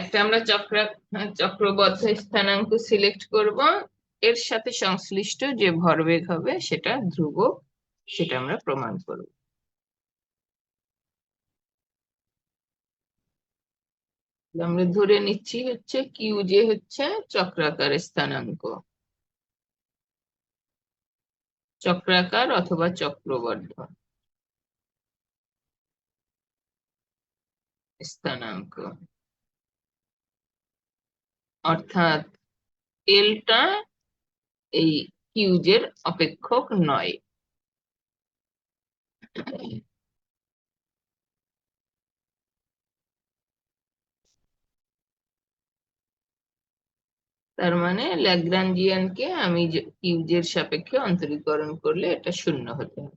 একটা আমরা চক্র, চক্রবদ্ধ স্থানাঙ্ক সিলেক্ট করব। এর সাথে সংশ্লিষ্ট যে ভরবেগ হবে সেটা ধ্রুব, সেটা আমরা প্রমাণ করব। আমরা ধরে নিচ্ছি হচ্ছে কিউ যে হচ্ছে চক্রাকার স্থানাঙ্ক। চক্রাকার অথবা চক্রবদ্ধ স্থানাঙ্ক। অর্থাৎ এলটা এই কিউজের অপেক্ষক নয়। তার মানে ল্যাগ্রাঞ্জিয়ানকে আমি কিউজের সাপেক্ষে অন্তরীকরণ করলে এটা শূন্য হতে হবে।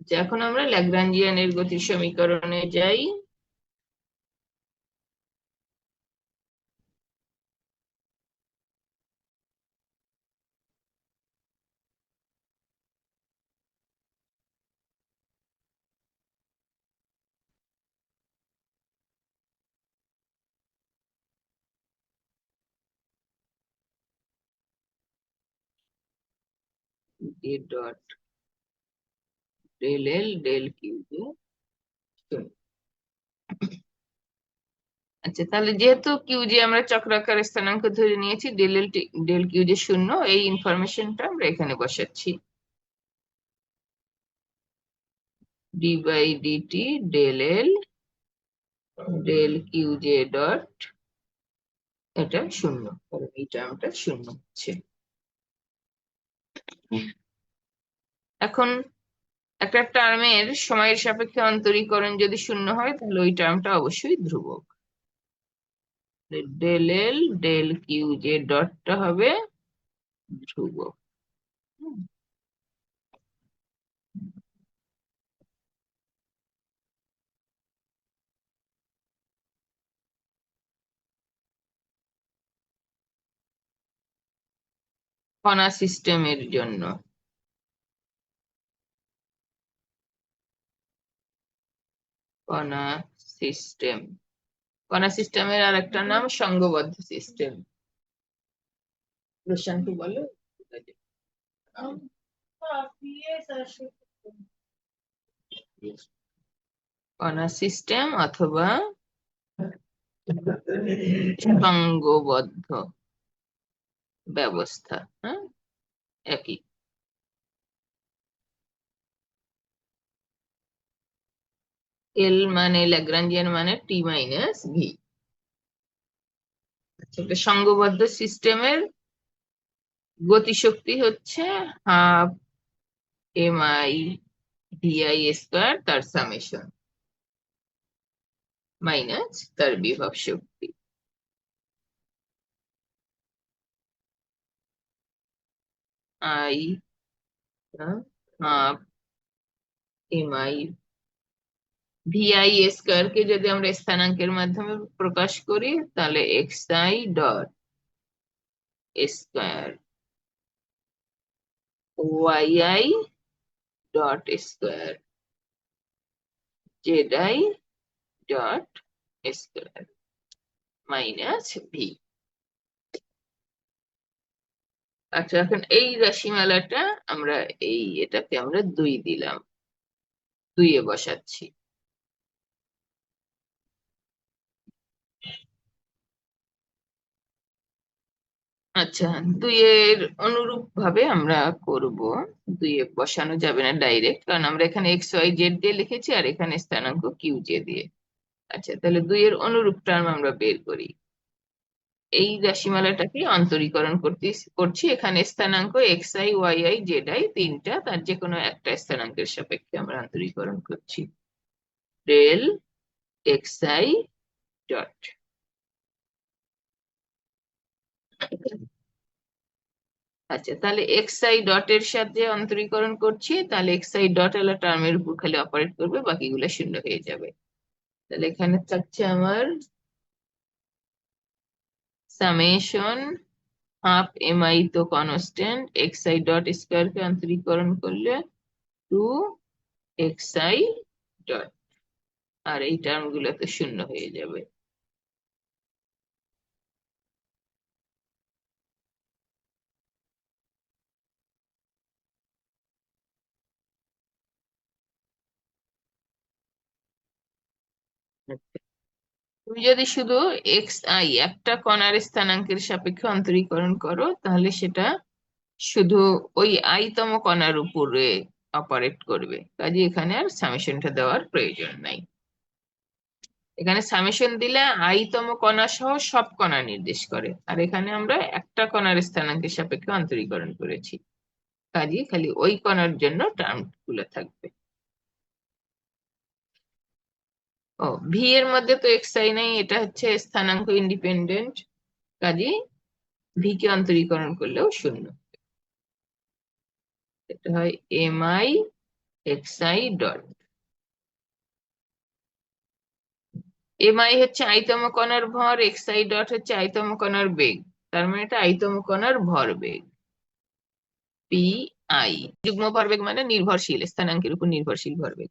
আচ্ছা, এখন আমরা ল্যাগ্রাঞ্জিয়ানের গতির সমীকরণে যাই। D dot del L del Q আচ্ছা তাহলে যেহেতু কিউ যে আমরা চক্রাকার স্থানাঙ্ক ধরে নিয়েছি ডেল এল ডেল কিউ যে শূন্য, এই ইনফরমেশনটা আমরা এখানে বসাচ্ছি। D by DT del L del Q J dot এটা শূন্য, কারণ এই টার্মটা শূন্য হচ্ছে। এখন একটা টার্মের সময়ের সাপেক্ষে অন্তরীকরণ যদি শূন্য হয়, তাহলে ওই টার্মটা অবশ্যই ধ্রুবক। ডেল এল ডেল কিউ যে ডটটা হবে ধ্রুবক। কণা সিস্টেমের জন্য। কণা সিস্টেম। কণা সিস্টেমের আর একটা নাম সংঘবদ্ধ সিস্টেম। প্রশান্ত, বলো। কণা সিস্টেম অথবা সংঘবদ্ধ ব্যবস্থা হ্যাঁ? একই। এল মানে ল্যাগ্রাঞ্জিয়ান মানে টি মাইনাস ভি সংঘবদ্ধ সিস্টেমের গতিশক্তি হচ্ছে half M I V I square তার সামেশন মাইনাস তার বিভব শক্তি। I half M I V I square কে যদি আমরা স্থানাঙ্কের মাধ্যমে প্রকাশ করি তাহলে X I dot square Y I dot square Z I dot square minus V আচ্ছা এখন এই রাশিমালাটা আমরা, এই এটাকে আমরা দুই দিলাম। দুইয়ে বসাচ্ছি। আচ্ছা দুইয়ের অনুরূপ ভাবে আমরা করব। দুইয়ে বসানো যাবে না ডাইরেক্ট, কারণ আমরা এখানে এক্স ওয়াই জেড দিয়ে লিখেছি আর এখানে স্থানাঙ্ক কিউ জে দিয়ে। আচ্ছা তাহলে দুইয়ের অনুরূপ টার্ম আমরা বের করি। এই রাশিমালাটাকে অন্তরীকরণ করতে করছি। এখানে স্থানাঙ্ক X I Y I Z I তিনটা, তার যে কোনো একটা স্থানাঙ্কের সাপেক্ষে আমরা অন্তরীকরণ করছি। ডেল এক্স আই ডট আচ্ছা তাহলে এক্স আই ডট এর সাথে অন্তরীকরণ করছি, তাহলে এক্স আই ডট এলা টার্মের উপর খালি অপারেট করবে, বাকিগুলো শূন্য হয়ে যাবে। তাহলে এখানে থাকছে আমার সামেশন হাফ এম আই তো constant X I dot square কে অন্তরীকরণ করলে টু এক্স আই ডট আর এই টার্মগুলো তো শূন্য হয়ে যাবে। তুমি যদি শুধু এক্স আই, একটা কণার স্থানাঙ্কের সাপেক্ষে অন্তরীকরণ করো, তাহলে সেটা শুধু ওই আই তম কণার উপরে অপারেট করবে। কাজে এখানে আর সামেশনটা দেওয়ার প্রয়োজন নাই। এখানে সামেশন দিলে আই তম কণা সহ সব কণা নির্দেশ করে। আর এখানে আমরা একটা কণার স্থানাঙ্কের সাপেক্ষে অন্তরীকরণ করেছি। কাজে খালি ওই কণার জন্য টার্মগুলো থাকবে। ও ভি এর মধ্যে তো এক্স আই নাই, এটা হচ্ছে স্থানাঙ্ক ইন্ডিপেন্ডেন্ট কাজে ভি কে অন্তরীকরণ করলেও শূন্য। এটা হয় M I X I dot M I হচ্ছে আইতম কণার ভর এক্স আই ডট হচ্ছে আইতম কণার বেগ। তার মানে এটা আইতম কণার ভর বেগ। পি আই যুগ্ম ভরবেগ মানে নির্ভরশীল, স্থানাঙ্কের উপর নির্ভরশীল ভরবেগ